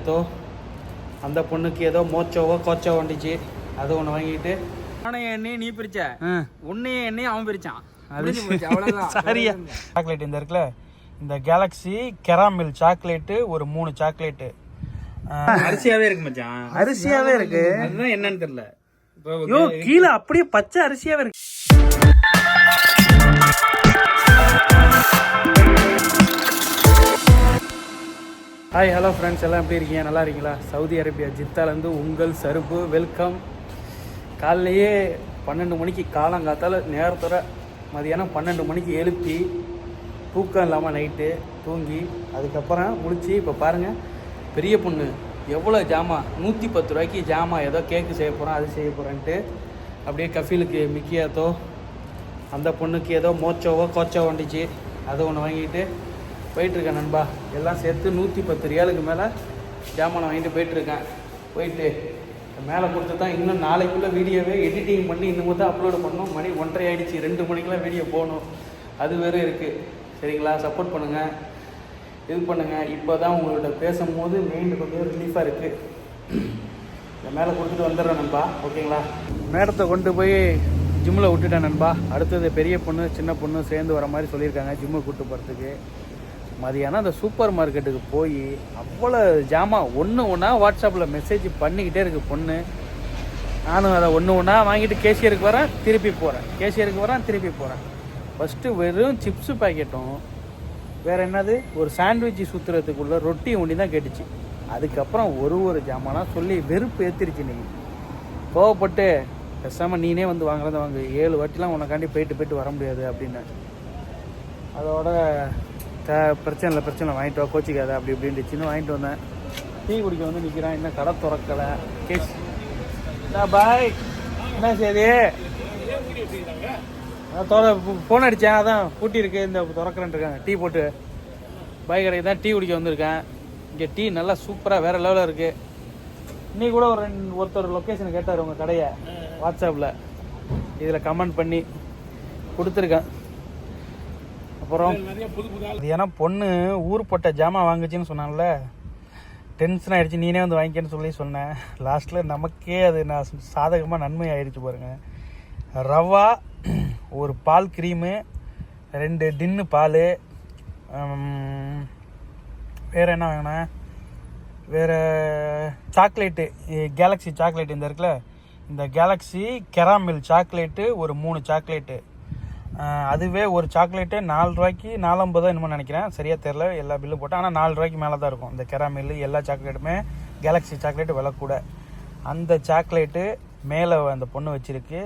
ஏதோ அந்த பொண்ணுக்கு ஏதோ மோச்சோவோ கோச்சோ வந்துச்சு. அது ஒன்று வாங்கிட்டு அவனையும் எண்ணெயும் நீ பிரிச்ச. ஆ. உன்னையும் எண்ணெயும் அவன் பிரிச்சான். சரியா. சாக்லேட் இந்த இருக்குல்ல இந்த கேலக்ஸி கெராமில் சாக்லேட்டு ஒரு மூணு சாக்லேட்டு அரிசியாவே இருக்கு மச்சான். அரிசியாவே இருக்கு. அதுதான் என்னன்னு தெரியல. ஐயோ கீழே அப்படியே பச்சை அரிசியாவே இருக்கு. ஹாய் ஹலோ ஃப்ரெண்ட்ஸ் எல்லாம் எப்படி இருக்கீங்க? நல்லா இருக்கீங்களா? சவுதி அரேபியா ஜித்தாலேருந்து உங்கள் சருப்பு. வெல்கம் காலையிலேயே பன்னெண்டு மணிக்கு காலங்காத்தால் நேரத்தோட மதியானம் பன்னெண்டு மணிக்கு எழுப்பி தூக்கம் இல்லாமல் நைட்டு தூங்கி அதுக்கப்புறம் முடிச்சு இப்போ பாருங்கள் பெரிய பொண்ணு. எவ்வளோ ஜாமான் நூற்றி பத்து ரூபாய்க்கு ஜாமான் ஏதோ கேக்கு செய்ய போகிறோம் அது செய்ய போகிறேன்ட்டு அப்படியே கஃபீலுக்கு மிக்கியாத்தோ அந்த பொண்ணுக்கு ஏதோ மோச்சோவோ கோச்சோ வந்துச்சு. அதை ஒன்று வாங்கிட்டு போயிட்டுருக்கேன் நண்பா. எல்லாம் சேர்த்து நூற்றி பத்து ரியாலுக்கு மேலே ஜாமான் வாங்கிட்டு போயிட்டுருக்கேன். போயிட்டு மேலே கொடுத்து தான் இன்னும் நாளைக்குள்ளே வீடியோவே எடிட்டிங் பண்ணி இன்னும் தான் அப்லோடு பண்ணோம் மணி ஒன்றரை ஆகிடுச்சு ரெண்டு மணிக்கெலாம் வீடியோ போகணும். அது வேறு இருக்குது சரிங்களா? சப்போர்ட் பண்ணுங்கள் இது பண்ணுங்கள் இப்போ தான் உங்கள்கிட்ட பேசும்போது மெயின் கொஞ்சம் ரிலீஃபாக இருக்குது இந்த மேலே கொடுத்துட்டு வந்துடுறேன் நண்பா. ஓகேங்களா? மேடத்தை கொண்டு போய் ஜிம்மில் விட்டுட்டேன் நண்பா. அடுத்தது பெரிய பொண்ணு சின்ன பொண்ணு சேர்ந்து வர மாதிரி சொல்லியிருக்காங்க. ஜிம்மை கூப்பிட்டு போகிறதுக்கு மதியானம் அந்த சூப்பர் மார்க்கெட்டுக்கு போய் அவ்வளோ ஜாமான் ஒன்று ஒன்றா வாட்ஸ்அப்பில் மெசேஜ் பண்ணிக்கிட்டே இருக்குது பொண்ணு. நானும் அதை ஒன்று ஒன்றா வாங்கிட்டு கேஷியருக்கு வரேன் திருப்பி போகிறேன் கேஷியருக்கு வரேன் திருப்பி போகிறேன் ஃபஸ்ட்டு வெறும் சிப்ஸு பாக்கெட்டும் வேறு என்னது? ஒரு சாண்ட்விட்ச் சுற்றுறதுக்குள்ள ரொட்டி ஒண்டி தான் கேட்டுச்சு. அதுக்கப்புறம் ஒரு ஒரு ஜாமானாக சொல்லி வெறுப்பு ஏற்றிருச்சு இன்னைக்கு. கோவப்பட்டு பேசாமல் நீனே வந்து வாங்குறத வாங்கு. ஏழு வாட்டிலாம் உனக்காண்டி போயிட்டு போயிட்டு வர முடியாது அப்படின்னு. அதோட த பிரச்சனை இல்லை பிரச்சனை வாங்கிட்டு வா கோச்சிக்காத. அப்படி இப்படின்னுச்சுன்னு வாங்கிட்டு வந்தேன். டீ குடிக்க வந்து நிற்கிறான் இன்னும் கடை திறக்கலை. கேஸ். பாய். என்ன செய்தி? ஃபோன் அடித்தேன் அதான் பூட்டி இருக்கு இந்த திறக்கிறேன் இருக்காங்க. டீ போட்டு. பாய் கடைக்கு தான் டீ குடிக்க வந்திருக்கேன். இங்கே டீ நல்லா சூப்பராக வேறு லெவலில் இருக்குது இன்னைக்கு கூட ஒரு ஒருத்தர் லொக்கேஷன் கேட்டார் உங்கள் கடையை. வாட்ஸ்அப்பில் இதில் கமெண்ட் பண்ணி கொடுத்துருக்கேன். அப்புறம் அது ஏன்னா பொண்ணு ஊர் போட்ட ஜாமான் வாங்குச்சுன்னு சொன்னான்ல. டென்ஷன் ஆயிடுச்சு. நீனே வந்து வாங்கிக்கன்னு சொல்லி சொன்னேன். லாஸ்ட்டில் நமக்கே அது நான் சாதகமாக நன்மை ஆயிடுச்சு பாருங்க. ரவா ஒரு பால் க்ரீமு ரெண்டு டின்னு பால் வேறு என்ன வாங்கினேன் வேறு சாக்லேட்டு கேலக்ஸி சாக்லேட் இந்த இருக்குல்ல. இந்த கேலக்ஸி கெராமில் சாக்லேட்டு ஒரு மூணு சாக்லேட்டு அதுவே ஒரு சாக்லேட்டு நாலு ரூபாய்க்கு நாலம்பதோ என்னமோ நினைக்கிறேன். சரியாக தெரில எல்லா பில்லு போட்டேன். ஆனால் நாலு ரூபாய்க்கு மேலே தான் இருக்கும். இந்த கெராமில் எல்லா சாக்லேட்டுமே கேலக்ஸி சாக்லேட்டு விலை கூட. அந்த சாக்லேட்டு மேலே அந்த பொண்ணு வச்சிருக்கு.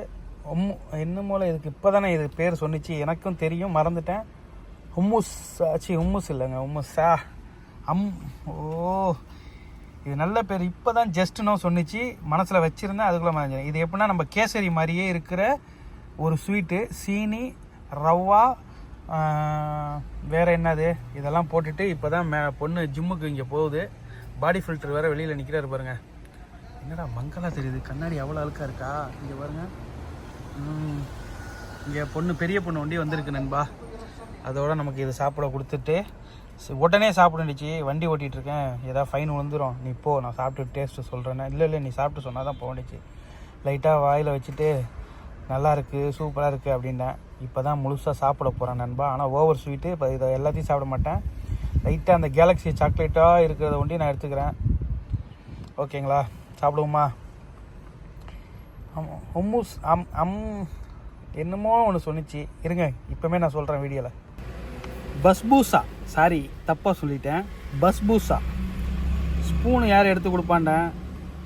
இன்னும் மூலம் இதுக்கு இப்போ தானே இது பேர் சொன்னிச்சு. எனக்கும் தெரியும் மறந்துட்டேன். ஹும்முஸ் ஆச்சு ஹும்முஸ் இல்லைங்க ஹும்முஸா. அம் ஓ இது நல்ல பேர். இப்போ தான் ஜஸ்ட்னோ சொன்னிச்சு மனசில் வச்சுருந்தேன் அதுக்குள்ளே மறந்துட்டேன். இது எப்படின்னா நம்ம கேசரி மாதிரியே இருக்கிற ஒரு ஸ்வீட்டு சீனி ரவா வேறு என்னது? இதெல்லாம் போட்டுட்டு இப்போ தான் மே பொண்ணு ஜிம்முக்கு இங்கே போகுது. பாடி ஃபில்டர் வேறு வெளியில் நிற்கிறாரு பாருங்கள் என்னடா மங்கலா தெரியுது? கண்ணாடி அவ்வளோ அழுக்கா இருக்கா? இங்கே பாருங்க. இங்கே பொண்ணு பெரிய பொண்ணு வண்டி வந்திருக்கு நண்பா. அதோட நமக்கு இது சாப்பிட கொடுத்துட்டு உடனே சாப்பிடுச்சு வண்டி ஓட்டிகிட்டு இருக்கேன். ஏதாவது ஃபைன் விழுந்துரும் நீ போ நான் சாப்பிட்டு டேஸ்ட்டு சொல்கிறேன்னு இல்லை இல்லை நீ சாப்பிட்டு சொன்னால் தான் போனுச்சு லைட்டாக வாயில் வச்சுட்டு நல்லா இருக்குது சூப்பராக இருக்குது அப்படின்னேன். இப்போ தான் முழுசாக சாப்பிட போகிறேன் நண்பா. ஆனால் ஓவர் ஸ்வீட்டு இப்போ இதை எல்லாத்தையும் சாப்பிட மாட்டேன். லைட்டாக அந்த கேலக்ஸி சாக்லேட்டாக இருக்கிறத ஒண்டி நான் எடுத்துக்கிறேன். ஓகேங்களா? சாப்பிடுவோமா? ஆமாம் ஹும்முஸ் அம் அம் என்னமோ ஒன்று சொன்னிச்சு. இருங்க இப்போமே நான் சொல்கிறேன் வீடியோவில் பஸ்பூசா சாரி தப்பாக சொல்லிட்டேன். பஸ்பூசா ஸ்பூனு யார் எடுத்து கொடுப்பாண்டேன்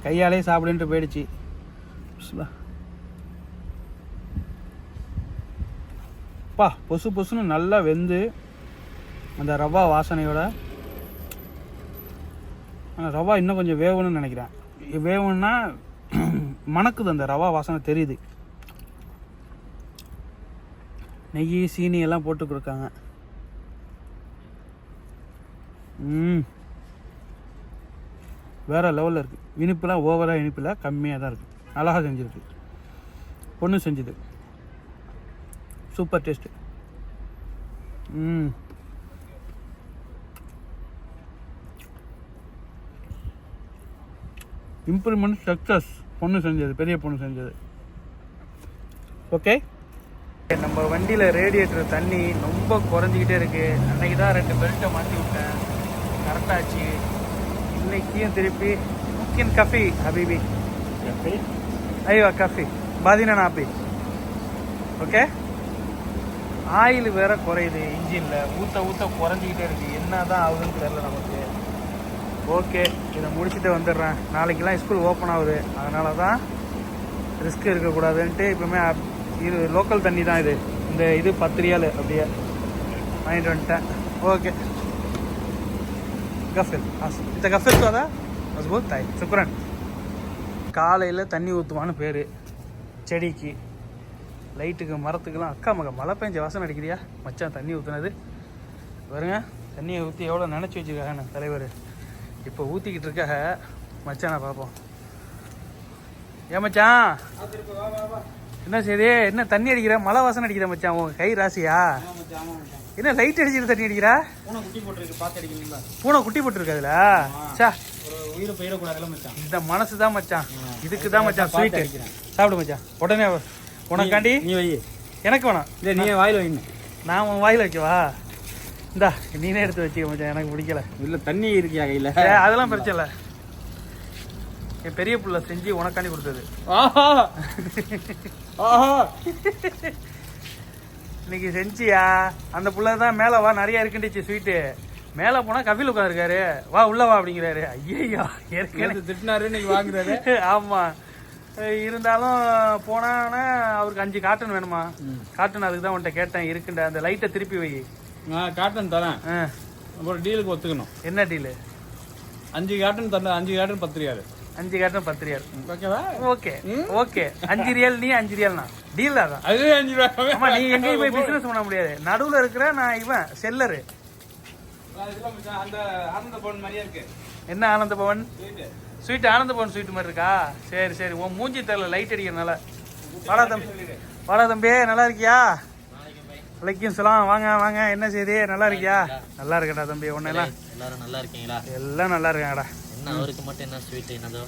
கையாலே சாப்பிடுன்ட்டு போயிடுச்சு. அப்பா பொசு பொசுன்னு நல்லா வெந்து அந்த ரவா வாசனையோட அந்த ரவா இன்னும் கொஞ்சம் வேகணும்னு நினைக்கிறேன். வேகணும்னா மணக்குது அந்த ரவா வாசனை தெரியுது. நெய் சீனி எல்லாம் போட்டு கொடுக்காங்க வேறு லெவலில் இருக்குது இனிப்புலாம் ஓவராக இனிப்பில் கம்மியாக தான் இருக்குது அழகாக செஞ்சுருக்கு. பொண்ணு செஞ்சது. சூப்பர் டேஸ்ட்டு ம். இம்ப்ரூவ்மெண்ட் சக்ஸஸ் பொண்ணு செஞ்சது பெரிய பொண்ணு செஞ்சது. ஓகே நம்ம வண்டியில் ரேடியேட்டர் தண்ணி ரொம்ப குறைஞ்சிக்கிட்டே இருக்கு. அன்னைக்கு தான் ரெண்டு பெல்ட்டை மாற்றி விட்டேன். கரெக்டாச்சு இன்னைக்கும் திருப்பி முக்கியம் கஃபி ஹபீபி ஐயோ கஃபி பாதினா நாப்பி ஓகே ஆயில் வேற குறையுது இன்ஜினில். ஊற்ற ஊற்ற குறைஞ்சிக்கிட்டே இருக்கு. என்ன தான் ஆகுதுன்னு தெரியல நமக்கு. ஓகே இதை முடிச்சுட்டு வந்துடுறேன். நாளைக்கெல்லாம் ஸ்கூல் ஓப்பன் ஆகுது. அதனால தான் ரிஸ்க் இருக்கக்கூடாதுன்ட்டு இப்போவுமே இது லோக்கல் தண்ணி தான் இது. இந்த இது பத்து ரியால் அப்படியே வாங்கிட்டு வந்துட்டேன். ஓகே. கஃபில் இந்த கஃபில் தோதா? மஸ்பூத் தாய் சுக்ரன். காலையில் தண்ணி ஊற்றுவான்னு பேர். செடிக்கு. லைட்டுக்கு மரத்துக்கெல்லாம் அக்கா மக மழை பெஞ்ச வாசனை அடிக்கிறியா? மச்சான் தண்ணி ஊற்றுனது பாருங்க தண்ணியை ஊற்றி எவ்வளோ நினச்சி வச்சுருக்காங்க தலைவர். இப்போ ஊற்றிக்கிட்டு இருக்காக மச்சானை பார்ப்போம். ஏன் மச்சான்? என்ன செய்யுது என்ன தண்ணி அடிக்கிற? மழை வாசனை அடிக்கிற மச்சான் உன் கை ராசியா? என்ன லைட் அடிச்சிட்டு தண்ணி அடிக்கிறா? பூனை குட்டி போட்டுருக்கு பார்த்து அடிக்கணுங்களா பூனை குட்டி போட்டுருக்கு அதுல சா இந்த மனசு தான் மச்சான். இதுக்கு தான் மச்சான் ஸ்வீட் அடிக்கிறேன். சாப்பிடு மச்சான். உடனே உனக்காண்டி? நீ வை. எனக்கு வேணாம். இல்லை நீ வாயில் வைங்க நான் உன் வாயில் வைக்கவா? இந்தா நீனே எடுத்து வச்சுக்க மச்சான் எனக்கு பிடிக்கல. இல்லை தண்ணி இருக்கியா கையில்? அதெல்லாம் பிரச்சனை இல்லை. என் பெரிய புள்ள செஞ்சு உனக்காண்டி கொடுத்தது. ஆஹா! ஆஹா! இன்னைக்கு செஞ்சியா? அந்த புள்ள தான் மேலே வா நிறைய இருக்குண்டுச்சு ஸ்வீட்டு மேலே போனால் கபில் உட்காந்துருக்காரு வா உள்ள வா அப்படிங்கிறாரு. ஐயோ ஏற்கனவே. திட்டினாரு இன்னைக்கு வாங்குறாரு. ஆமாம் இருந்தாலும் போனான்னா அவருக்கு அஞ்சு காட்டன் வேணுமா? காட்டன் அதுக்கு தான் உன்கிட்ட கேட்டேன் இருக்குண்ட. அந்த லைட்டை திருப்பி வை. நான் காட்டன் தரேன். அப்புறம் டீலுக்கு ஒத்துக்கணும். என்ன டீலு அஞ்சு காட்டன் தரேன் அஞ்சு காட்டன் பத்து ரியாலு அஞ்சு காட்டன் பத்து ரியால் ஓகேவா? ஓகே. ஓகே. அஞ்சு ரியல் நீ அஞ்சு ரியல்னா டீல் அதான். அது அஞ்சு ரூபாய் ஆமா நீ எங்கேயும் போய் பிசினஸ் பண்ண முடியாது. நடுவுல இருக்கிற நான் இவன் செல்லரு அந்த ஆனந்த பவன் மாதிரியே இருக்கு. என்ன ஆனந்த பவன்? ஸ்வீட் ஆனந்த பவன் ஸ்வீட் மாதிரி இருக்கா? சரி சரி. உன் மூஞ்சி தெரியல லைட் அடிக்கிறனால வாடா தம்பி வாடா தம்பி நல்லா இருக்கியா? வலைக்கும் சலாம் வாங்க வாங்க. என்ன செய்தி? நல்லா இருக்கியா? நல்லா இருக்கடா தம்பி உன்னெல்லாம் எல்லாரும் நல்லா இருக்கீங்களா? எல்லாம் நல்லா இருக்காங்கடா. என்ன அவருக்கு மட்டும் என்ன ஸ்வீட் என்னதோ?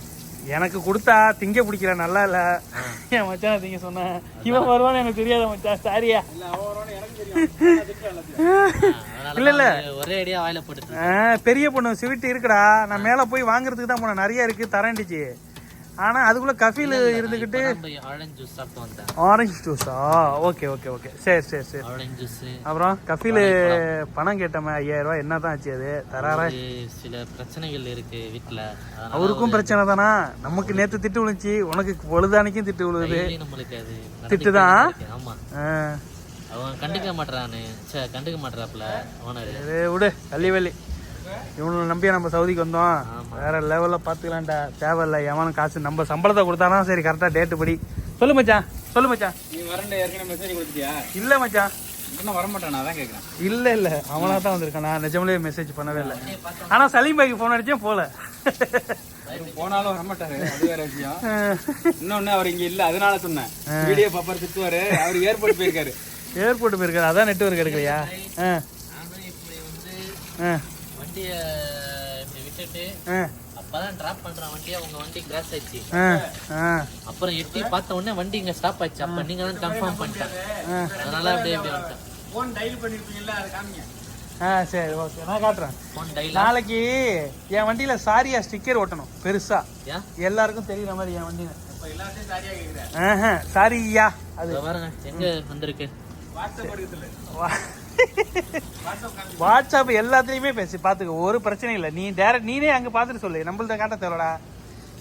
எனக்கு கொடுத்தா திங்க பிடிக்கல நல்லா இல்ல. என் மச்சான் திங்க சொன்னேன். இவன் வருவான்னு எனக்கு தெரியாத மச்சான். சாரியா இல்ல, இல்ல. ஒரே அடியா வாயில போட்டு பெரிய பொண்ணு ஸ்வீட் இருக்குடா. நான் மேல போய் வாங்குறதுக்கு தான் போனேன். நிறைய இருக்கு தரேன்டிச்சு ஆனா அதுக்குள்ள கஃபீல் இருந்துகிட்டு ஆரஞ்சு ஜூஸ் சாப்பிட்டு வந்தேன் ஆரஞ்சு ஜூஸா ஓகே ஓகே ஓகே. சரி சரி சரி. ஆரஞ்சு ஜூஸ் அப்புறம் கஃபீல் பணம் கேட்டமே ஐயாயிரம் ரூபாய். என்ன தான் ஆச்சு அது? தராரா? சில பிரச்சனைகள் இருக்கு வீட்டுல அவருக்கும் பிரச்சனை தானா? நமக்கு நேத்து திட்டு விழுந்துச்சு. உனக்கு பொழுதானிக்கும் திட்டு அது திட்டு தான்? நடந்துக்கிட்டே இருக்கு. ஆமா. ஆ, அவன் கண்டுக்க மாட்டானு சே கண்டுக்க மாட்டாப்ல ஓனர். விடு தள்ளி வள்ளி இவனை நம்பியா நம்ம சவுதிக்கு வந்தோம். வேற லெவல்ல பாத்துக்கலாம்டா. தேவையில்ல எவனும் காசு நம்ம சம்பளத்தை கொடுத்தானா சரி கரெக்டா டேட்டு படி. சொல்லு மச்சான். சொல்லு மச்சான். நீ வரண்ட ஏற்கனவே மெசேஜ் கொடுத்துட்டியா? இல்ல மச்சான். இன்னும் வரமாட்டானா? அதான் கேட்குறேன் இல்ல இல்ல. அவனா தான் வந்திருக்கான். நான் நிஜமாலே மெசேஜ் பண்ணவே இல்லை. ஆனா சலீம் பாய்க்கு போன் அடிச்சேன் போல. போனாலும் வரமாட்டாரு. அது வேற விஷயம். இன்னொன்னு அவர் இங்க இல்ல அதனால சொன்னேன். வீடியோ பாப்பாரு திட்டுவாரு. அவர் ஏர்போர்ட் போயிருக்காரு. ஏர்போர்ட் போயிருக்காரு. அதான் நெட்ஒர்க் எடுக்கலையா? ஆ, ஆ, வண்டிய இப்படி விட்டுட்டு ஆ, அப்பதான் டிராப் பண்றேன் வண்டியை உங்க வண்டி கிராஸ் ஆயிடுச்சு. ஆ, ஆ, அப்புறம் எட்டி பார்த்த உடனே வண்டி இங்க ஸ்டாப் ஆயிடுச்சு. அப்ப நீங்க தான் கன்ஃபார்ம் பண்ணிட்டேன். ஆ. அதனால அப்படியே வந்துட்டேன். பண்ணிருப்பீங்கல்ல அதை காமிங்க. ஆ சரி ஓகே நான் காட்டுறேன். போன் டைல நாளைக்கு என் வண்டியில சாரியா ஸ்டிக்கர் ஒட்டணும் பெருசா. ஏன் எல்லாருக்கும் தெரியுற மாதிரி என் வண்டியில. சரியா அது. பாருங்க எங்க வந்திருக்கு? வாட்ஸ்அப் எல்லாத்துலயுமே பேசி பாத்துக்க ஒரு பிரச்சனையும் இல்லை. நீ டேரக்ட் நீனே அங்க பாத்துட்டு சொல்லு. நம்மள்ட்ட காட்ட தேவைடா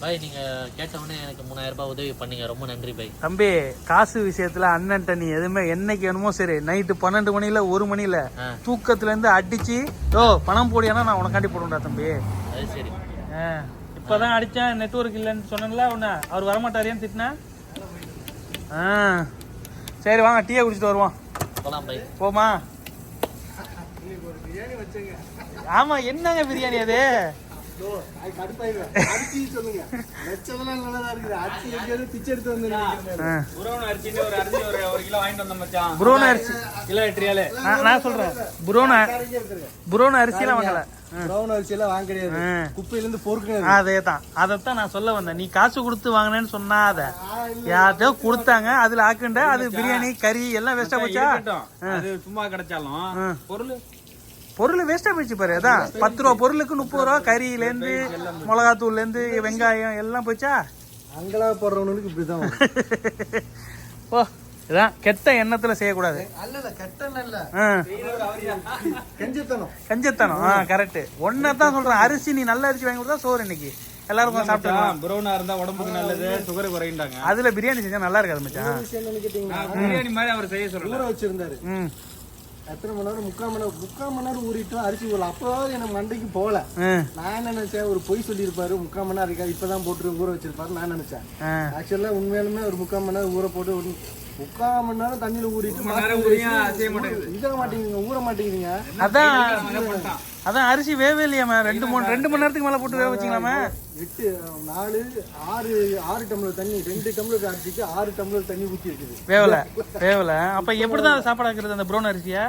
பாய் நீங்க கேட்ட உடனே எனக்கு மூணாயிரம் ரூபாய் உதவி பண்ணீங்க. ரொம்ப நன்றி பாய். தம்பி காசு விஷயத்துல அண்ணன்ட்ட நீ எதுவுமே என்னைக்கு வேணுமோ சரி நைட்டு பன்னெண்டு மணில ஒரு மணில. தூக்கத்துல இருந்து அடிச்சு ஓ பணம் போடியானா நான் உனக்காண்டி போடுவேன்டா தம்பி. அது சரி. ஆ, இப்பதான் அடிச்சேன் நெட்வொர்க் இல்லைன்னு சொன்னேன்ல உன்ன. அவர் வரமாட்டாரியான்னு திட்டினா? ஆ. சரி வாங்க டீயை குடிச்சிட்டு வருவோம். போலாம் பாய் போமா. ஆமா என்னங்க பிரியாணி அது. புரோன் அரிசின்னு ஒரு அரிசி ஒரு ஒரு கிலோ வாங்கிட்டு வந்தோம் மச்சான். புரோன் அரிசி. கிலோ எட்டு ரியாலு நான் நான் சொல்றேன். புரோன் புரோன் அரிசிலாம் வாங்கல. ப்ரௌன் அரிசி எல்லாம் வாங்க கிடையாது ஆ. குப்பையில இருந்து பொறுக்கிறது அதே தான் அதைத்தான் நான் சொல்ல வந்தேன். நீ காசு கொடுத்து வாங்கினேன்னு சொன்னாத யார்கிட்டயோ கொடுத்தாங்க. அதுல ஆக்குண்ட அது பிரியாணி கறி எல்லாம் வேஸ்டா போச்சா. அது சும்மா கிடைச்சாலும் பொருள். பொருள் வேஸ்டா போச்சு பாரு அதான். பத்து ரூபா பொருளுக்கு முப்பது ரூபா கறியில இருந்து மிளகாத்தூள்ல இருந்து வெங்காயம் எல்லாம் போச்சா? அங்கெல்லாம் போடுறவனுக்கு இப்படிதான். ஓ இதான் கெட்ட எண்ணத்துல செய்யக்கூடாது. கெஞ்சத்தனம். கஞ்சத்தனம். ஆ கரெக்ட் தான் சொல்றேன். அரிசி நீ நல்ல அரிசி வாங்கி கொடுத்தா சோறு இன்னைக்கு. எல்லாரும் உட்கார்ந்து சாப்பிட்டுக்கலாம். ப்ரௌனா இருந்தா உடம்புக்கு நல்லது சுகர் குறையின்றாங்க அதுல பிரியாணி செஞ்சா நல்லா இருக்காது மச்சான். பிரியாணி மாதிரி அவர் செய்ய சொல்றேன். ஊற வச்சிருந்தாரு. ம். எத்தனை மணி நேரம்? முக்கால் மணி நேரம் முக்கால் மணி நேரம் ஊறிட்டோம் அரிசி ஊறல. அப்போவாவது எனக்கு மண்டைக்கு போகல. நான் என்ன நினைச்சேன்? ஒரு பொய் சொல்லியிருப்பாரு. முக்கால் மணி நேரம் இருக்காது இப்பதான் போட்டு ஊற வச்சிருப்பாரு நான் நினைச்சேன். ஆக்சுவலா உண்மையாலுமே ஒரு முக்கால் மணி நேரம் ஊற போட்டு முக்கால் மணி நேரம் தண்ணியில ஊறிட்டு மாட்டேங்குது. இதாக மாட்டேங்குதுங்க ஊற மாட்டேங்குதுங்க அதான் அதான் அரிசி வேவே இல்லையாம ரெண்டு மூணு ரெண்டு மணி நேரத்துக்கு மேல போட்டு வேக வச்சிங்களாம எட்டு நாலு ஆறு ஆறு டம்ளர் தண்ணி ரெண்டு டம்ளர் அரிசிக்கு ஆறு டம்ளர் தண்ணி ஊற்றி இருக்குது வேவல வேவல. அப்ப எப்படிதான் அதை சாப்பாடு ஆக்குறது அந்த ப்ரௌன் அரிசியா?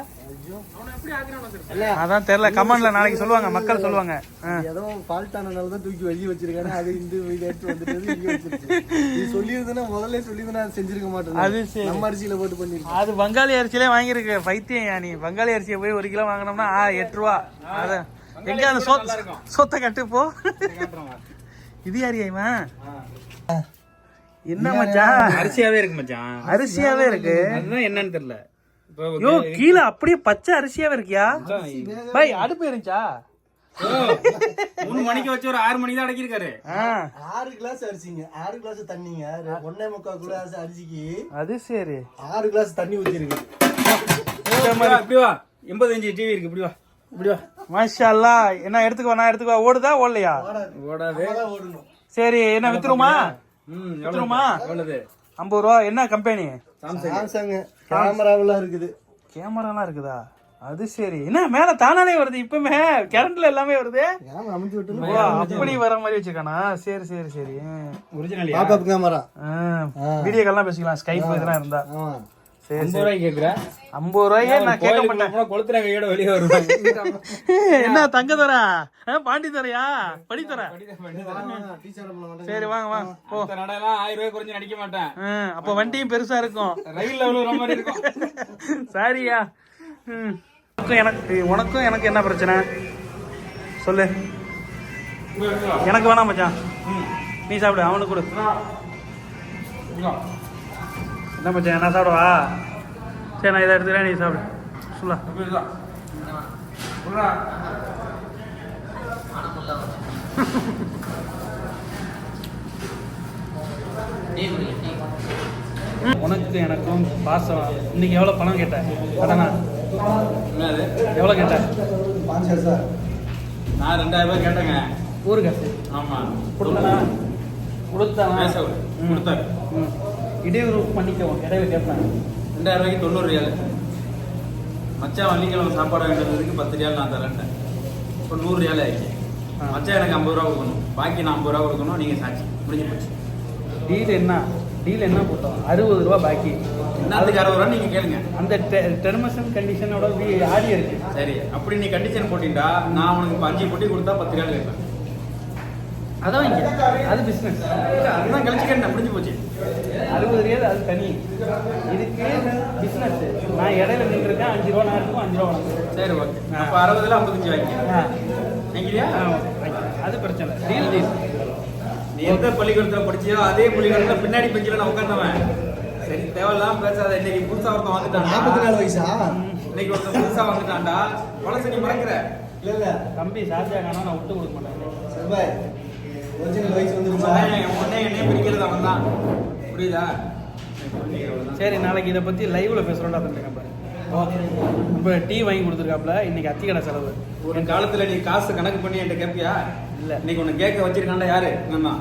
அதான் தெரியல கமெண்ட்ல நாளைக்கு சொல்லுவாங்க மக்கள் சொல்லுவாங்க. ஏதோ ஃபால்ட் ஆனனால தான் தூக்கி வெளியே வச்சிருக்காரு அது இந்த வீடு எடுத்து வந்துட்டு இங்க நீ சொல்லியிருந்தா முதல்ல சொல்லியிருந்தா நான் செஞ்சிருக்க மாட்டேன் அது. நம்ம அரிசியில போட்டு பண்ணிருக்கேன் அது பங்காளி அரிசியிலே வாங்கியிருக்கு பைத்தியம் யா நீ. பங்காளி அரிசியை போய் ஒரு கிலோ வாங்கினோம்னா ஆ எட்டு ரூபா. அத எங்க அந்த சொத்த சொத்தை கட்டு போ. இது யாரியாமா என்ன மச்சான் அரிசியாவே இருக்கு மச்சான் அரிசியாவே இருக்கு. அதுதான் என்னன்னு தெரியல. யோ கீழே அப்படியே பச்சை அரிசியாவே இருக்கியா? பாய் அடுப்பு இருந்துச்சா மூணு மணிக்கு வச்சு ஒரு ஆறு மணிக்கு தான் அடக்கியிருக்காரு. ஆ. ஆறு கிளாஸ் அரிசிங்க. ஆறு கிளாஸ் தண்ணிங்க. ஒன்னே முக்கால் கிளாஸ் அரிசிக்கு அது சரி. ஆறு கிளாஸ் தண்ணி ஊத்தி இருக்கு இப்படி வா. எண்பது இன்ச்சு டிவி இருக்கு. இப்படி வா இப்படி வா. மாஷா அல்லாஹ். என்ன எடுத்துக்கோ நான் எடுத்துக்கோ ஓடுதா ஓடலையா? ஓடாது. சரி என்ன வித்துருமா? வித்துருமா? ஐம்பது ரூபா என்ன கம்பெனி சாம்சங் கேமராவெல்லாம் இருக்குது. கேமராலாம் இருக்குதா? அது சரி. என்ன மேல தானாலே வருது இப்பமே கரண்ட்ல எல்லாமே வருது? அப்படி வர மாதிரி வச்சிருக்கானா? சரி சரி சரி. ஒரிஜினல் கேமரா வீடியோ கால்லாம் பேசிக்கலாம். ஸ்கைப் இதெல்லாம் இருந்தா. ஐம்பது ரூபாயே நான் கேட்க மாட்டேன். கொளுத்துற கையோட வெளியே வருவாங்க என்ன தங்க தரா பாண்டி தரையா படி தர சரி வாங்க வாங்க. நடையெல்லாம் ஆயிரம் ரூபாய் குறைஞ்சு நடிக்க மாட்டேன். ஆ, அப்ப வண்டியும் பெருசா இருக்கும். ரயில் மாதிரி இருக்கும். சாரியா. ம். உனக்கும் எனக்கு உனக்கும் எனக்கு என்ன பிரச்சனை? சொல்லு. எனக்கு வேணாம் மச்சான். நீ சாப்பிடு அவனுக்கு கொடு. என்ன மச்சான் நான் சாப்பிடவா? சரி நான் இதை எடுத்துக்கிறேன் நீ சாப்பிடு. சொல்லா. உனக்கு எனக்கும் பாசம் இன்னைக்கு எவ்வளோ பணம் கேட்ட? அதானா? என்னது? எவ்வளோ கேட்ட? பாஞ்சு சார். நான் ரெண்டாயிரம் ரூபாய் கேட்டேங்க. ஊருங்க ஆமா. கொடுத்தானா? விடு. கொடுத்தாரு ம். இடையூறு பண்ணிக்கவும் இடையில கேட்பேன் ரெண்டாயிரம் ரூபாய்க்கு தொண்ணூறு ரியால். மச்சான் வெள்ளிக்கிழமை சாப்பாடு வேண்டியதுக்கு பத்து ரியால் நான் தரேன்ட்டேன் இப்போ நூறு ரியால் ஆயிடுச்சு. மச்சான் எனக்கு ஐம்பது ரூபா கொடுக்கணும். பாக்கி நான் ஐம்பது ரூபா கொடுக்கணும். நீங்கள் சாட்சி. முடிஞ்சு போச்சு. டீல் என்ன? டீல் என்ன போட்டோம்? அறுபது ரூபா பாக்கி. என்னத்துக்கு அறுபது ரூபா நீங்கள் கேளுங்க. அந்த டெர்ம்ஸ் அண்ட் கண்டிஷனோட ஆடி இருக்கு. சரி. அப்படி நீ கண்டிஷன் போட்டிட்டா நான் உனக்கு அஞ்சு பொட்டி கொடுத்தா பத்து ரியால் கேட்பேன். அதான் இங்க. அது பிஸ்னஸ் அதுதான் கழிச்சுக்கிறேன் முடிஞ்சு போச்சு. அறுபது ரியால் அது தனி. இதுக்கு பிஸ்னஸ் நான் இடையில நின்றுருக்கேன் அஞ்சு ரூபா நான் இருக்கும் அஞ்சு ரூபா சரி ஓகே அப்போ அறுபதுல ஐம்பத்தஞ்சு வாங்கி ஆ. நினைக்கிறியா அது பிரச்சனை இல்லை. டீல் டீல் நீ எந்த பள்ளிக்கூடத்தில் படிச்சியோ அதே பள்ளிக்கூடத்தில் பின்னாடி பெஞ்சில் நான் உட்காந்தவன் சரி தேவையில்லாம பேசாத. இன்னைக்கு புதுசா ஒருத்தன் வந்துட்டான் நாற்பத்தி நாலு வயசா? இன்னைக்கு ஒருத்தன் புதுசா வந்துட்டான்டா. பழசு நீ மறக்கிற. இல்ல இல்ல. தம்பி சாத்தியா காணா நான் விட்டு கொடுக்க மாட்டேன். செவ்வாய் ஒரிஜினல் வயசு வந்துருச்சா உடனே உடனே என்னைய பிரிக்கிறது அவன் தான் புரியுதா? சரி நாளைக்கு இதை பற்றி லைவ்ல பேசுகிறோம்டா தம்பிங்க பாரு இப்போ டீ வாங்கி கொடுத்துருக்காப்புல இன்னைக்கு அத்திக்கடை செலவு. ஒரு காலத்துல நீ காசு கணக்கு பண்ணி என்கிட்ட கேட்பியா இல்ல. இன்னைக்கு உன்னை கேட்க வச்சிருக்கான்டா யாரு? நான்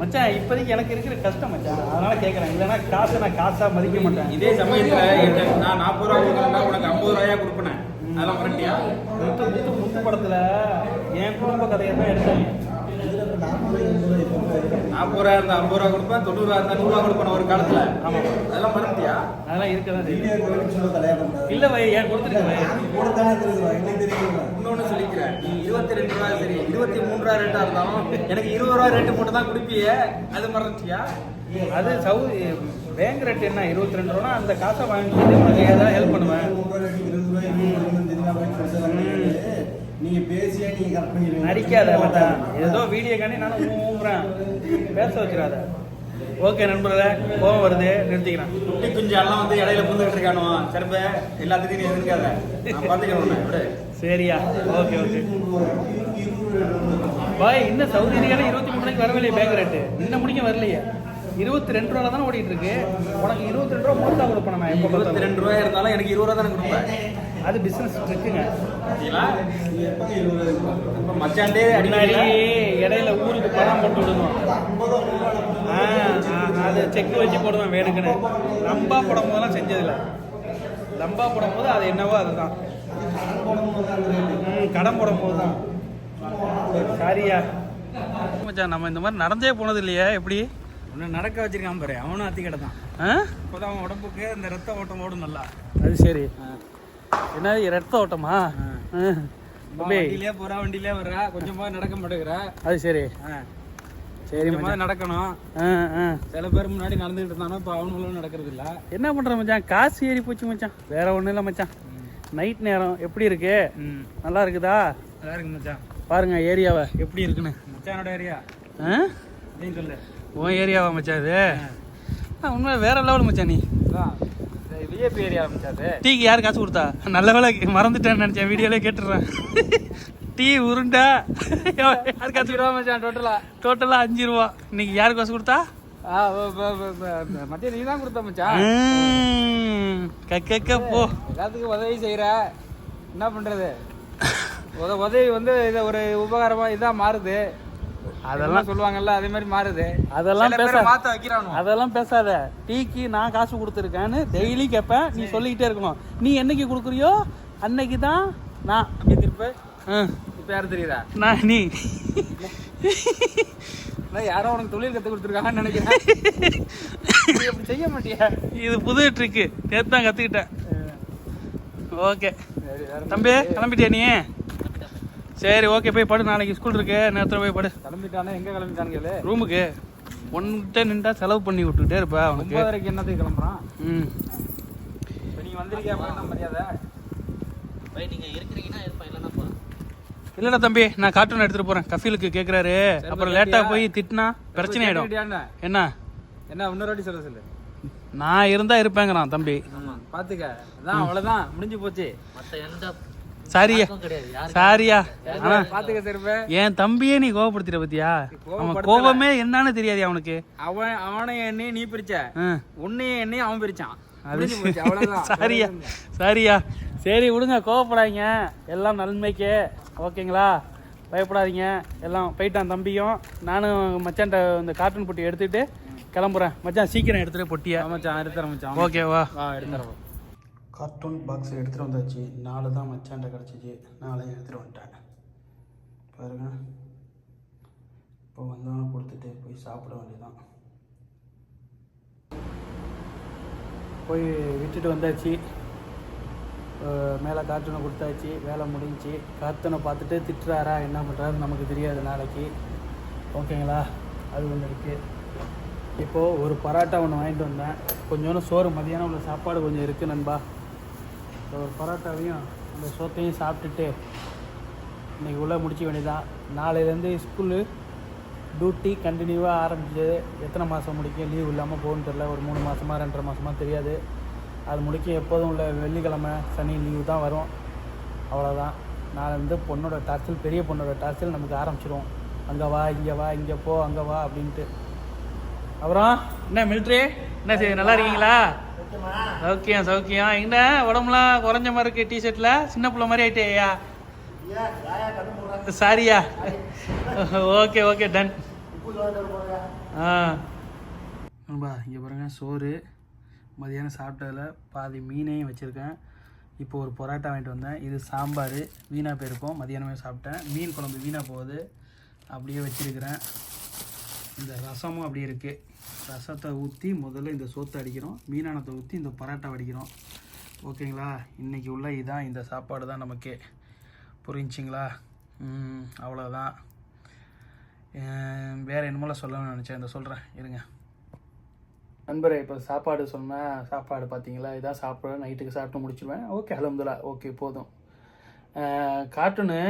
மச்சான் இப்போதைக்கு எனக்கு இருக்கிற கஷ்டம் மச்சான். அதனால கேட்குறேன் இல்லைன்னா காசை நான் காசாக மதிக்க மாட்டேன். இதே சமயத்துல நான் நாற்பது ரூபா கொடுக்குறேன்டா உனக்கு ஐம்பது ரூபாயா கொடுப்பேன். அதெல்லாம் மறட்டியா முத்து முத்து முத்து படத்தில் என் குடும்ப கதையை தான் எடுத்தாங்க இப்ப நாற்பது ரூபா இருந்தா ஐம்பது ரூபா கொடுப்பேன் தொண்ணூறு ரூபா இருந்தா நூறு ரூபா கொடுப்பேன் ஒரு காலத்துல. ஆமாம் அதெல்லாம் மறந்துட்டியா அதெல்லாம் இருக்க தான் செய்யும். வீடியோ கோலிங் சொல்ல தலையா பண்ணாது இல்லை வை ஏன் கொடுத்துருக்கேன் இன்னொன்னு சொல்லிக்கிறேன். நீ இருபத்தி ரெண்டு ரூபா சரி இருபத்தி மூணு ரூபா ரேட்டா இருந்தாலும் எனக்கு இருபது ரூபா ரேட்டு மட்டும் தான் கொடுப்பியே. அது மறந்துட்டியா? அது சவுதி பேங்க் ரேட் என்ன? இருபத்தி ரெண்டு ரூபா அந்த காசை வாங்கிட்டு உனக்கு ஏதாவது ஹெல்ப் பண்ணுவேன். நீங்க பேசியா நீங்க கரெக்ட் பண்ணிடுவீங்க நடிக்காத ஏதோ வீடியோ காண்டி நானும் ஊம்புறேன் பேச வச்சிடாத. ஓகே நண்பர்களே கோவம் வருது நிறுத்திக்கிறேன். குட்டி குஞ்சு எல்லாம் வந்து இடையில புந்துகிட்டு இருக்கானோ சிறப்பு எல்லாத்துக்கும் நீ எதிர்க்காத. நான் சரியா. Okay okay. பாய் இன்னும் சவுதி அரேபியால இருபத்தி மூணு மணிக்கு வரவில்லையே பேங்க் ரேட்டு இன்னும் முடிக்க வரலையே. இருபத்தி ரெண்டு ரூபா தானே ஓடிட்டு இருக்கு உனக்கு இருபத்தி ரெண்டு ரூபா மொத்தம் கொடுப்பேன் நான் எப்போ இருபத்தி ரெண்டு ரூபாய் இருந்தாலும் எனக்கு இருபது ரூபா தானே கொடுப்பேன். அது சரிங்களா? இப்ப மச்சாண்டே அடிக்கடி இடையில ஊருக்கு பணம் போட்டு ஆ, அது செக் வச்சு போடுவேன் வேணுக்குன்னு. லம்பா போடும் போதெல்லாம் செஞ்சதில்ல. லம்பா போடும் போது அது என்னவோ அதுதான். கடன் போடும் போது தான் சாரியா. மச்சான் நம்ம இந்த மாதிரி நடந்தே போனது இல்லையா எப்படி? உன்னை நடக்க வச்சிருக்கான் பாரு அவனும் அத்தி தான் ஆ? இப்போதான் அவன் உடம்புக்கு இந்த ரத்த ஓட்டம் ஓடும் நல்லா. அது சரி. என்ன ரத்த ஓட்டமா? வண்டியிலே போறா வண்டியிலே வர்றா. கொஞ்சமா நடக்க மாட்டேங்கிறா. அது சரி. சரி மச்சான். நடக்கணும். சில பேர் முன்னாடி நடந்துட்டு இருந்தானோ இப்போ அவனுங்களும் நடக்கிறது இல்ல என்ன பண்ற மச்சான்? காசு ஏறி போச்சு மச்சான். வேற ஒண்ணும் இல்லை மச்சான். நைட் நேரம். எப்படி இருக்கு? நல்லா இருக்குதா? நல்லா இருக்கு மச்சான். பாருங்க ஏரியாவை. எப்படி இருக்குன்னு? மச்சானோட ஏரியா. ஆ? சொல்லு. உன் ஏரியாவா மச்சான் இது? உண்மை வேற லெவல் மச்சான் நீ. விஐபி ஏரியா மச்சாது டீக்கு யார் காசு கொடுத்தா? நல்ல வேலை மறந்துட்டேன்னு நினைச்சேன் வீடியோலே கேட்டுடுறேன். டீ உருண்டா. யார் காசு ரூபா மச்சான் டோட்டலா டோட்டலாக அஞ்சு ரூபா இன்னைக்கு யார் காசு கொடுத்தா? மத்திய நீ தான் கொடுத்த மச்சான். ம், கக்கக்க போ. எல்லாத்துக்கும் உதவி செய்யற என்ன பண்றது? உத உதவி வந்து இது ஒரு உபகாரமா இதா மாறுது. அதெல்லாம் சொல்லுவாங்கல்ல அதே மாதிரி மாறுது. அதெல்லாம் பேச மாத்த வைக்கிறானு அதெல்லாம் பேசாத. டீக்கு நான் காசு கொடுத்துருக்கேன்னு டெய்லி கேட்பேன். நீ சொல்லிக்கிட்டே இருக்கணும். நீ என்னைக்கு கொடுக்குறியோ அன்னைக்கு தான் நான் திருப்ப. ஆ, இப்ப யாரு தெரியுதா? நான் நீ. யாரோ உனக்கு தொழில் கத்து கொடுத்துருக்காங்கன்னு நினைக்கிறேன். அப்படி செய்ய மாட்டியா? இது புது ட்ரிக்கு நேற்று தான் கற்றுக்கிட்டேன் ஓகே. தம்பி கிளம்பிட்டியா நீ? சரி ஓகே போய் படு. நாளைக்கு ஸ்கூல் இருக்கு. நேரத்தில் போய் படு. கிளம்பிட்டானே? எங்க கிளம்பிட்டானுங்களே ரூமுக்கு ஒன்கிட்ட நின்றா செலவு பண்ணி விட்டுக்கிட்டே இருப்பா அவனுக்கு. ஒன்பதரைக்கு என்னத்துக்கு கிளம்புறான்? ம். இப்ப நீங்க வந்திருக்கியா? அப்ப என்ன மரியாதை? போய் நீங்க இருக்கிறீங்கன்னா இருப்பேன் இல்லைன்னா இல்லடா தம்பி நான் கார்ட்டூன் எடுத்துட்டு போறேன். கஃபீலுக்கு கேக்குறாரு. அப்புறம் லேட்டா போய் திட்டினா பிரச்சனை ஆயிடும். கேட்டுக்கிட்டியான்னு? என்ன? என்ன? இன்னொரு வாட்டி சொல்ல சொல்லு. நான் இருந்தா இருப்பேங்கிறான் தம்பி. பாத்துக்க. அதான் அவ்வளவுதான். முடிஞ்சு போச்சு. மத்த எந்த சாரியா. சாரியா. என் தம்பியே நீ கோவப்படுத்திட பத்தியா? அவன். கோவமே என்னன்னு தெரியாது அவனுக்கு. அவன் அவனையும் என்னையும் நீ பிரிச்ச. உன்னையும் என்னையும் அவன் பிரிச்சான். சாரியா. சாரியா. சரி விடுங்க. கோவப்படாதீங்க. எல்லாம் நன்மைக்கே. ஓகேங்களா? பயப்படாதீங்க. எல்லாம் போயிட்டான் தம்பியும். நானும் மச்சான்ட்ட இந்த கார்ட்டூன் பொட்டி எடுத்துட்டு கிளம்புறேன். மச்சான் சீக்கிரம் எடுத்துட்டு பொட்டியா? மச்சான் எடுத்துறேன் மச்சான். ஓகேவா எடுத்துறேன். கார்ட்டூன் பாக்ஸ் எடுத்துகிட்டு வந்தாச்சு. நாலு தான் மச்சான்ட்ட கிடச்சிச்சு நாளையும் எடுத்துகிட்டு வந்துட்டேன். பாருங்க. இப்போ வந்தவன கொடுத்துட்டு போய் சாப்பிட வேண்டியதான் போய் விட்டுட்டு வந்தாச்சு. மேலே கார்ட்டூனை கொடுத்தாச்சு. வேலை முடிஞ்சுச்சு கார்ட்டூனை பார்த்துட்டு திட்டுறாரா என்ன பண்ணுறாரு நமக்கு தெரியாது நாளைக்கு. ஓகேங்களா அது ஒன்று இருக்குது இப்போது ஒரு பரோட்டா ஒன்று வாங்கிட்டு வந்தேன். கொஞ்சோண்டு சோறு மதியானம் உள்ள சாப்பாடு கொஞ்சம் இருக்குது நண்பா. இந்த ஒரு பரோட்டாவையும் இந்த சோத்தையும் சாப்பிட்டுட்டு இன்னைக்கு உள்ளே முடிக்க வேண்டியதான் நாளையிலேருந்து ஸ்கூலு டியூட்டி கண்டினியூவாக ஆரம்பிச்சது எத்தனை மாதம் முடிக்கும் லீவ் இல்லாமல் போகணும்னு தெரில ஒரு மூணு மாதமாக ரெண்டரை மாதமா தெரியாது. அது முடிக்க எப்போதும் உள்ள வெள்ளிக்கிழமை சனி லீவு தான் வரும். அவ்வளோதான் நாளை வந்து பொண்ணோட டார்ச்சல் பெரிய பொண்ணோட டார்ச்சல் நமக்கு ஆரம்பிச்சிடும் அங்கே வா இங்கே வா இங்கே போ அங்கே வா அப்படின்ட்டு. அப்புறம் என்ன மிலிட்ரி என்ன செய்ய நல்லா இருக்கீங்களா? சௌக்கியம் சௌக்கியம். என்ன உடம்புலாம் குறைஞ்ச மாதிரி இருக்கு டிஷர்ட்ல சின்ன பிள்ளை மாதிரி ஆயிட்டேயா சாரியா. ஓகே ஓகே டன் ஆ. நண்பா இங்கே பாருங்க சோறு. மதியானம் சாப்பிட்டதில் பாதி மீனையும் வச்சுருக்கேன். இப்போ ஒரு பரோட்டா வாங்கிட்டு வந்தேன். இது சாம்பார். வீணாக போயிருக்கும். மதியானமே சாப்பிட்டேன். மீன் குழம்பு வீணாக போகுது. அப்படியே வச்சிருக்கிறேன். இந்த ரசமும் அப்படி இருக்குது ரசத்தை ஊற்றி முதல்ல இந்த சோத்தை அடிக்கிறோம். மீனானத்தை ஊற்றி இந்த பரோட்டா அடிக்கிறோம் ஓகேங்களா? இன்றைக்கி உள்ள இதான் இந்த சாப்பாடு தான் நமக்கு. புரிஞ்சிங்களா? அவ்வளோதான் வேறு என்னமோலாம் சொல்லணும்னு நினச்சேன். இந்த சொல்கிறேன் இருங்க. நண்பரே இப்போ சாப்பாடு சொன்னால் சாப்பாடு பார்த்தீங்களா இதான் சாப்பிட நைட்டுக்கு சாப்பிட்டு முடிச்சிடுவேன் ஓகே அலமதுல்லா. ஓகே போதும். கார்ட்டூனு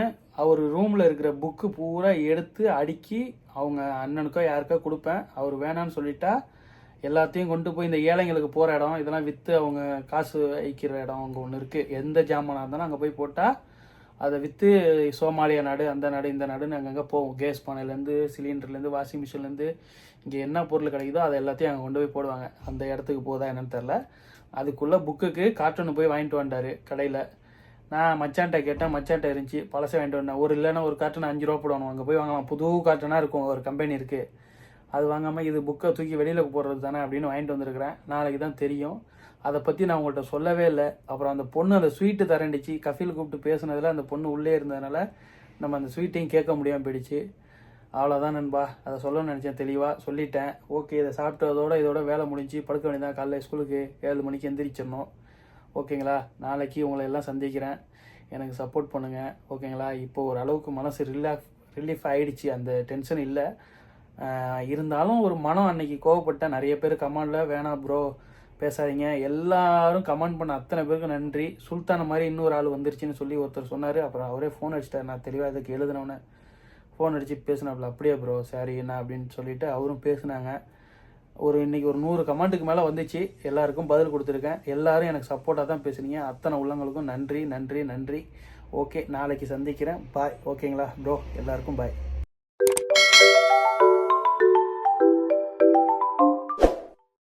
அவர் ரூமில் இருக்கிற புக்கு பூரா எடுத்து அடுக்கி அவங்க அண்ணனுக்கோ யாருக்கோ கொடுப்பேன். அவர் வேணான்னு சொல்லிட்டா எல்லாத்தையும் கொண்டு போய் இந்த ஏழைங்களுக்கு போகிற இடம் இதெல்லாம் விற்று அவங்க காசு வைக்கிற இடம் அங்கே ஒன்று இருக்குது எந்த ஜாமானாக இருந்தாலும் அங்கே போய் போட்டால் அதை விற்று சோமாலியா நாடு அந்த நாடு இந்த நாடுன்னு அங்கங்கே போவோம் கேஸ் பானையிலேருந்து சிலிண்டர்லேருந்து வாஷிங் மிஷின்லேருந்து இங்கே என்ன பொருள் கிடைக்குதோ அதை எல்லாத்தையும் அங்கே கொண்டு போய் போடுவாங்க. அந்த இடத்துக்கு போதா என்னன்னு தெரில அதுக்குள்ளே புக்குக்கு கார்ட்டூனு போய் வாங்கிட்டு வந்தார் கடையில். நான் மச்சான்ட்ட கேட்டேன் மச்சான்ட்ட இருந்துச்சு பழசை வாங்கிட்டு வந்தேன். ஒரு இல்லைன்னா ஒரு கார்ட்டன் அஞ்சு ரூபா போடணும் அங்கே போய் வாங்கலாம். புது கார்ட்டனாக இருக்கும் ஒரு கம்பெனி இருக்குது அது வாங்காமல் இது புக்கை தூக்கி வெளியில் போடுறது தானே அப்படின்னு வாங்கிட்டு வந்திருக்கிறேன். நாளைக்கு தான் தெரியும். அதை பற்றி நான் உங்கள்கிட்ட சொல்லவே இல்லை. அப்புறம் அந்த பொண்ணு அந்த ஸ்வீட்டு தரண்டிச்சு கஃபீல் கூப்பிட்டு பேசுனதில் அந்த பொண்ணு உள்ளே இருந்ததுனால நம்ம அந்த ஸ்வீட்டையும் கேட்க முடியாமல் போயிடுச்சு. அவ்வளோதான் நண்பா. அதை சொல்லணும்னு நினச்சேன் தெளிவாக சொல்லிட்டேன். ஓகே இதை சாப்பிட்டதோட இதோட வேலை முடிஞ்சு படுக்க வேண்டியதான் காலைல ஸ்கூலுக்கு ஏழு மணிக்கு எந்திரிச்சிடணும். ஓகேங்களா? நாளைக்கு உங்களை எல்லாம் சந்திக்கிறேன். எனக்கு சப்போர்ட் பண்ணுங்கள் ஓகேங்களா? இப்போ ஒரு அளவுக்கு மனசு ரிலாக் ரிலீஃப் ஆகிடுச்சு அந்த டென்ஷன் இல்லை. இருந்தாலும் ஒரு மனம் அன்னைக்கு கோவப்பட்டேன் நிறைய பேர் கமெண்டில் வேணாம் ப்ரோ பேசாதீங்க. எல்லாரும் கமெண்ட் பண்ண அத்தனை பேருக்கும் நன்றி. சுல்தான மாதிரி இன்னொரு ஆள் வந்துருச்சுன்னு சொல்லி ஒருத்தர் சொன்னார். அப்புறம் அவரே ஃபோன் அடிச்சிட்டார். நான் தெளிவாக அதுக்கு எழுதினவனே. ஃபோன் அடித்து பேசினாப்புல அப்படியே ப்ரோ சாரி என்ன? அப்படின்னு சொல்லிட்டு அவரும் பேசினாங்க. ஒரு இன்றைக்கி ஒரு நூறு கமெண்ட்டுக்கு மேலே வந்துச்சு. எல்லாருக்கும் பதில் கொடுத்துருக்கேன். எல்லாரும் எனக்கு சப்போர்ட்டாக தான் பேசுனீங்க. அத்தனை உள்ளங்களுக்கும் நன்றி நன்றி நன்றி. ஓகே நாளைக்கு சந்திக்கிறேன். பாய் ஓகேங்களா ப்ரோ எல்லாருக்கும் பாய்